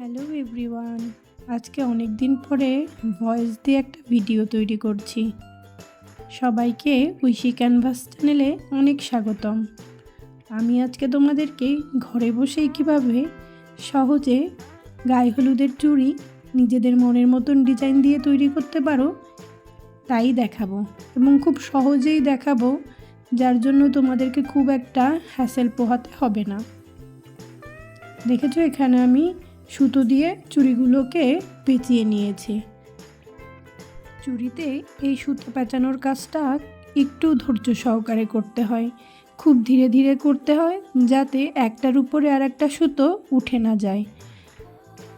Hello everyone, আজকে অনেক দিন পরে ভয়েস দিয়ে একটা ভিডিও তৈরি করছি। সবাইকে উইশি ক্যানভাস চ্যানেলে অনেক স্বাগতম। আমি আজকে তোমাদেরকে ঘরে বসেই কীভাবে সহজে গায়ে হলুদের চুড়ি নিজেদের মনের মতন ডিজাইন দিয়ে তৈরি করতে পারো তাই দেখাবো এবং খুব সহজেই দেখাবো, যার জন্য তোমাদেরকে খুব একটা হ্যাসেল পোহাতে হবে না। দেখেছ এখানে আমি সুতো দিয়ে চুড়িগুলোকে পেঁচিয়ে নিয়েছি। চুড়িতে এই সুতো পেঁচানোর কাজটা একটু ধৈর্য সহকারে করতে হয়। খুব ধীরে ধীরে করতে হয় যাতে একটার উপরে আর একটা সুতো উঠে না যায়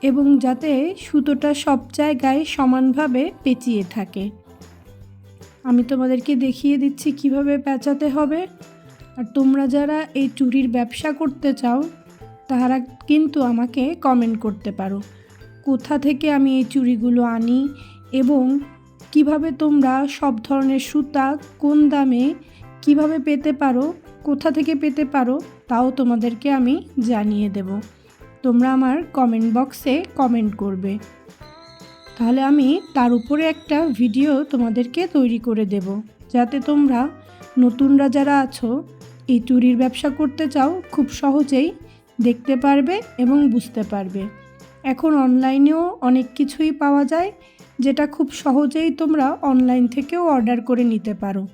এবং যাতে সুতোটা সব জায়গায় সমানভাবে পেঁচিয়ে থাকে। আমি তোমাদেরকে দেখিয়ে দিচ্ছি কীভাবে পেঁচাতে হবে। আর তোমরা যারা এই চুড়ির ব্যবসা করতে চাও তারা কিন্তু আমাকে কমেন্ট করতে পারো। কোথা থেকে আমি এই চুড়িগুলো আনি এবং কীভাবে তোমরা সব ধরনের সুতা, কোন দামে কীভাবে পেতে পারো, কোথা থেকে পেতে পারো, তাও তোমাদেরকে আমি জানিয়ে দেব। তোমরা আমার কমেন্ট বক্সে কমেন্ট করবে। তাহলে আমি তার উপরে একটা ভিডিও তোমাদেরকে তৈরি করে দেব, যাতে তোমরা নতুনরা যারা আছো, এই চুরির ব্যবসা করতে চাও, খুব সহজেই দেখতে পারবে এবং বুঝতে পারবে। এখন অনলাইনেও অনেক কিছুই পাওয়া যায়, যেটা খুব সহজেই তোমরা অনলাইন থেকেও অর্ডার করে নিতে পারো।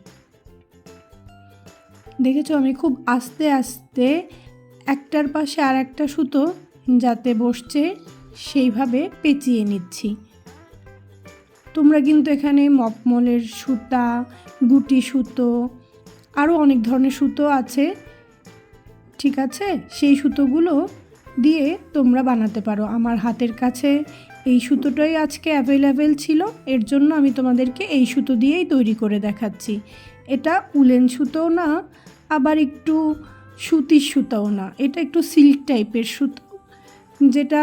দেখেছ, আমি খুব আস্তে আস্তে একটার পাশে আর একটা সুতো যাতে বসছে, সেইভাবে পেঁচিয়ে নিচ্ছি। তোমরা কিন্তু এখানে মকমলের সুতা, গুটি সুতো, আরও অনেক ধরনের সুতো আছে। ঠিক আছে? সেই সুতোগুলো দিয়ে তোমরা বানাতে পারো। আমার হাতের কাছে এই সুতোটাই আজকে অ্যাভেলেবেল ছিল। এর জন্য আমি তোমাদেরকে এই সুতো দিয়েই তৈরি করে দেখাচ্ছি। এটা উলেন সুতোও না, আবার একটু সুতির সুতোও না। এটা একটু সিল্ক টাইপের সুতো, যেটা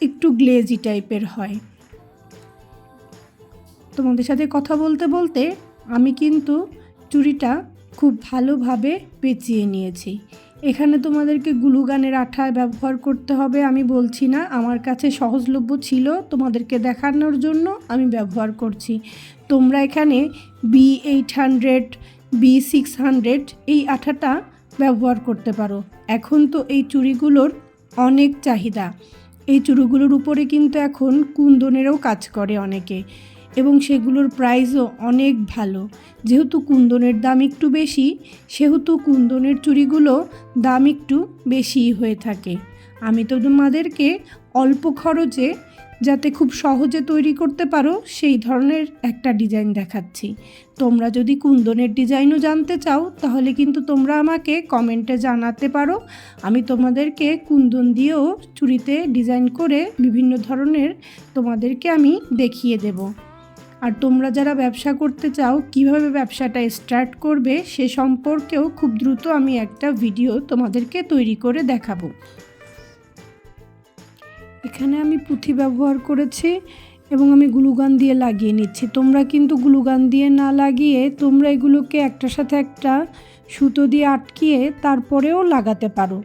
একটু গ্লেজি টাইপের হয়। তোমাদের সাথে কথা বলতে বলতে আমি কিন্তু চুড়িটা খুব ভালোভাবে পেঁচিয়ে নিয়েছি। এখানে তোমাদেরকে গ্লুগানের আঠা ব্যবহার করতে হবে, আমি বলছি না। আমার কাছে সহজলভ্য ছিল তোমাদেরকে দেখানোর জন্য আমি ব্যবহার করছি। তোমরা এখানে B eight hundred B six hundred এই আঠাটা ব্যবহার করতে পারো। এখন তো এই চুড়িগুলোর অনেক চাহিদা। এই চুড়িগুলোর উপরে কিন্তু এখন কুন্দনেরও কাজ করে অনেকে। এবং সেগুলোর প্রাইসও অনেক ভালো। যেহেতু কুন্দনের দাম একটু বেশি, সেহেতু কুন্দনের চুড়িগুলো দাম একটু বেশিই হয়ে থাকে। আমি তো তোমাদেরকে অল্প খরচে যাতে খুব সহজে তৈরি করতে পারো, সেই ধরনের একটা ডিজাইন দেখাচ্ছি। তোমরা যদি কুন্দনের ডিজাইনও জানতে চাও, তাহলে কিন্তু তোমরা আমাকে কমেন্টে জানাতে পারো। আমি তোমাদেরকে কুন্দন দিয়েও চুড়িতে ডিজাইন করে বিভিন্ন ধরনের তোমাদেরকে আমি দেখিয়ে দেবো। আর তোমরা যারা ব্যবসা করতে চাও, কীভাবে ব্যবসাটা স্টার্ট করবে, সে সম্পর্কেও খুব দ্রুত আমি একটা ভিডিও তোমাদেরকে তৈরি করে দেখাবো। এখানে আমি পুঁথি ব্যবহার করেছি এবং আমি গ্লুগান দিয়ে লাগিয়ে নিচ্ছি। তোমরা কিন্তু গ্লুগান দিয়ে না লাগিয়ে তোমরা এগুলোকে একটার সাথে একটা সুতো দিয়ে আটকিয়ে তারপরেও লাগাতে পারো।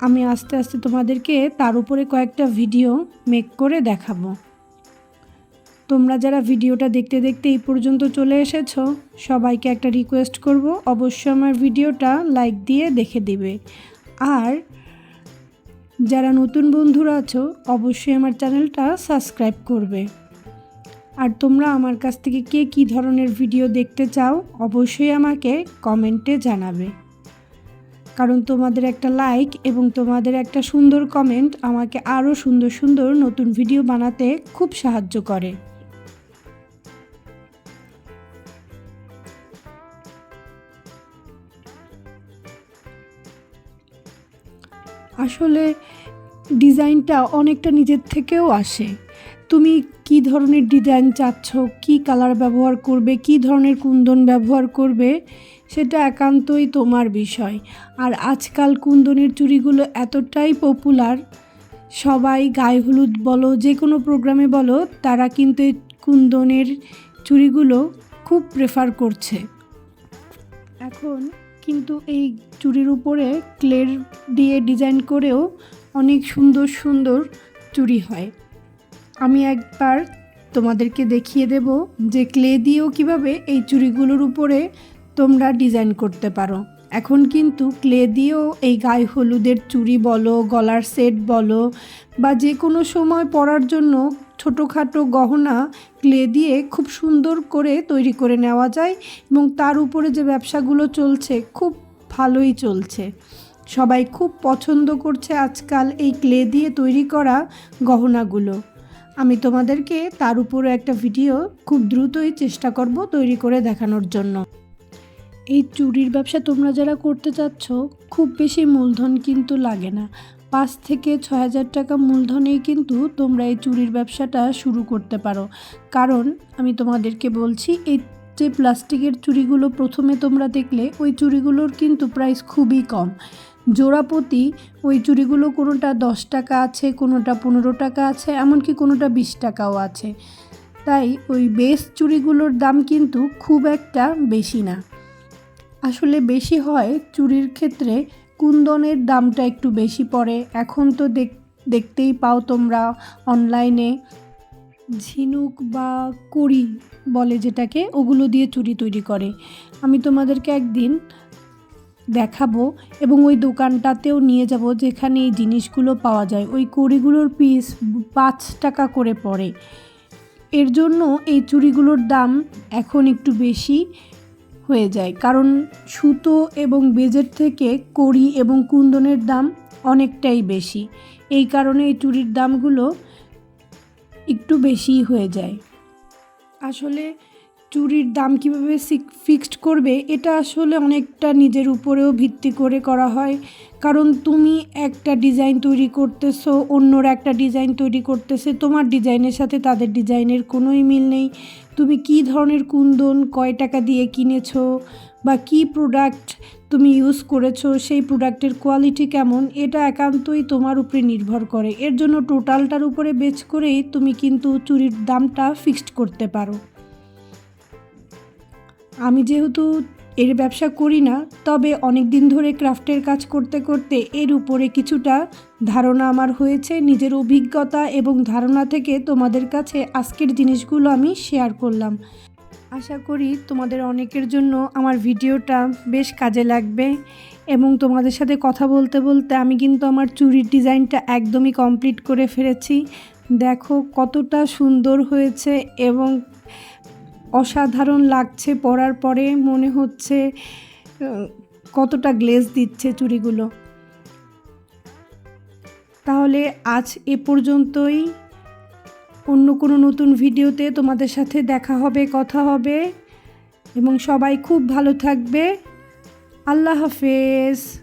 আমি আস্তে আস্তে তোমাদেরকে তার উপরে কয়েকটা ভিডিও মেক করে দেখাবো। তোমরা যারা ভিডিওটা দেখতে দেখতে এই পর্যন্ত চলে এসেছ, সবাইকে একটা রিকোয়েস্ট করব, অবশ্যই আমার ভিডিওটা লাইক দিয়ে দেখে দিবে। আর যারা নতুন বন্ধুরা আছো, অবশ্যই আমার চ্যানেলটা সাবস্ক্রাইব করবে। আর তোমরা আমার কাছ থেকে কে কী ধরনের ভিডিও দেখতে চাও, অবশ্যই আমাকে কমেন্টে জানাবে। কারণ তোমাদের একটা লাইক এবং তোমাদের একটা সুন্দর কমেন্ট আমাকে আরও সুন্দর সুন্দর নতুন ভিডিও বানাতে খুব সাহায্য করে। আসলে ডিজাইনটা অনেকটা নিজের থেকেও আসে। তুমি কি ধরনের ডিজাইন চাচ্ছ? কি কালার ব্যবহার করবে? কি ধরনের কুন্দন ব্যবহার করবে? সেটা একান্তই তোমার বিষয়। আর আজকাল কুন্দনের চুড়িগুলো এতটাই পপুলার সবাই গায়ে হলুদ বলো, যে কোনো প্রোগ্রামে বলো, তারা কিন্তু এই কুন্দনের চুড়িগুলো খুব প্রেফার করছে। এখন কিন্তু এই চুড়ির উপরে ক্লের দিয়ে ডিজাইন করেও অনেক সুন্দর সুন্দর চুড়ি হয়। আমি একবার তোমাদেরকে দেখিয়ে দেব যে ক্লে দিয়েও কীভাবে এই চুড়িগুলোর উপরে তোমরা ডিজাইন করতে পারো। এখন কিন্তু ক্লে দিয়েও এই গায়ে হলুদের চুড়ি বলো, গলার সেট বলো বা যে কোনো সময় পরার জন্য ছোটোখাটো গহনা ক্লে দিয়ে খুব সুন্দর করে তৈরি করে নেওয়া যায় এবং তার উপরে যে ব্যবসাগুলো চলছে খুব ভালোই চলছে। সবাই খুব পছন্দ করছে আজকাল এই ক্লে দিয়ে তৈরি করা গহনাগুলো। আমি তোমাদেরকে তার উপরে একটা ভিডিও খুব দ্রুতই চেষ্টা করব তৈরি করে দেখানোর জন্য। এই চুরির ব্যবসা তোমরা যারা করতে চাচ্ছ, খুব বেশি মূলধন কিন্তু লাগে না। পাঁচ থেকে ছয় হাজার টাকা মূলধনেই কিন্তু তোমরা এই চুরির ব্যবসাটা শুরু করতে পারো। কারণ আমি তোমাদেরকে বলছি, এই যে প্লাস্টিকের চুড়িগুলো প্রথমে তোমরা দেখলে, ওই চুড়িগুলোর কিন্তু প্রাইস খুবই কম। জোড়াপতি ওই চুড়িগুলো কোনোটা দশ টাকা আছে, কোনোটা পনেরো টাকা আছে, এমনকি কোনোটা বিশ টাকাও আছে। তাই ওই বেস চুড়িগুলোর দাম কিন্তু খুব একটা বেশি না। আসলে বেশি হয় চুরির ক্ষেত্রে কুন্দনের দামটা একটু বেশি পড়ে। এখন তো দেখ দেখতেই পাও তোমরা অনলাইনে ঝিনুক বা কড়ি বলে যেটাকে, ওগুলো দিয়ে চুড়ি তৈরি করে। আমি তোমাদেরকে একদিন দেখাবো এবং ওই দোকানটাতেও নিয়ে যাব যেখানে এই জিনিসগুলো পাওয়া যায়। ওই কড়িগুলোর পিস পাঁচ টাকা করে পড়ে। এর জন্য এই চুড়িগুলোর দাম এখন একটু বেশি। হয়ে যায়। কারণ সুতো এবং বেজের থেকে কড়ি এবং কুন্দনের দাম অনেকটাই বেশি। এই কারণে এই চুড়ির দামগুলো একটু বেশি হয়ে যায়। আসলে চুরির দাম কীভাবে ফিক্সড করবে, এটা আসলে অনেকটা নিজের উপরেও ভিত্তি করে করা হয়। কারণ তুমি একটা ডিজাইন তৈরি করতেছো, অন্যর একটা ডিজাইন তৈরি করতেছে, তোমার ডিজাইনের সাথে তাদের ডিজাইনের কোনোই মিল নেই। তুমি কি ধরনের কুন্দন, কয় টাকা দিয়ে কিনেছো বা কি প্রোডাক্ট তুমি ইউজ করেছ, সেই প্রোডাক্টের কোয়ালিটি কেমন, এটা একান্তই তোমার উপরে নির্ভর করে। এর জন্য টোটালটার উপরে বেচ করেই তুমি কিন্তু চুরির দামটা ফিক্সড করতে পারো। আমি যেহেতু এর ব্যবসা করি না, তবে অনেক দিন ধরে ক্রাফটের কাজ করতে করতে এর উপরে কিছুটা ধারণা আমার হয়েছে, নিজের অভিজ্ঞতা এবং ধারণা থেকে তোমাদের কাছে আজকের জিনিসগুলো আমি শেয়ার করলাম। আশা করি তোমাদের অনেকের জন্য আমার ভিডিওটা বেশ কাজে লাগবে এবং তোমাদের সাথে কথা বলতে বলতে আমি কিন্তু আমার চুরির ডিজাইনটা একদমই কমপ্লিট করে ফেলেছি। দেখো কতটা সুন্দর হয়েছে এবং অসাধারণ লাগছে, পরার পরে মনে হচ্ছে কতটা গ্লেজ দিচ্ছে চুড়িগুলো। তাহলে আজ এ পর্যন্তই। অন্য কোনো নতুন ভিডিওতে তোমাদের সাথে দেখা হবে, কথা হবে। এবং সবাই খুব ভালো থাকবে। আল্লাহ হাফেজ।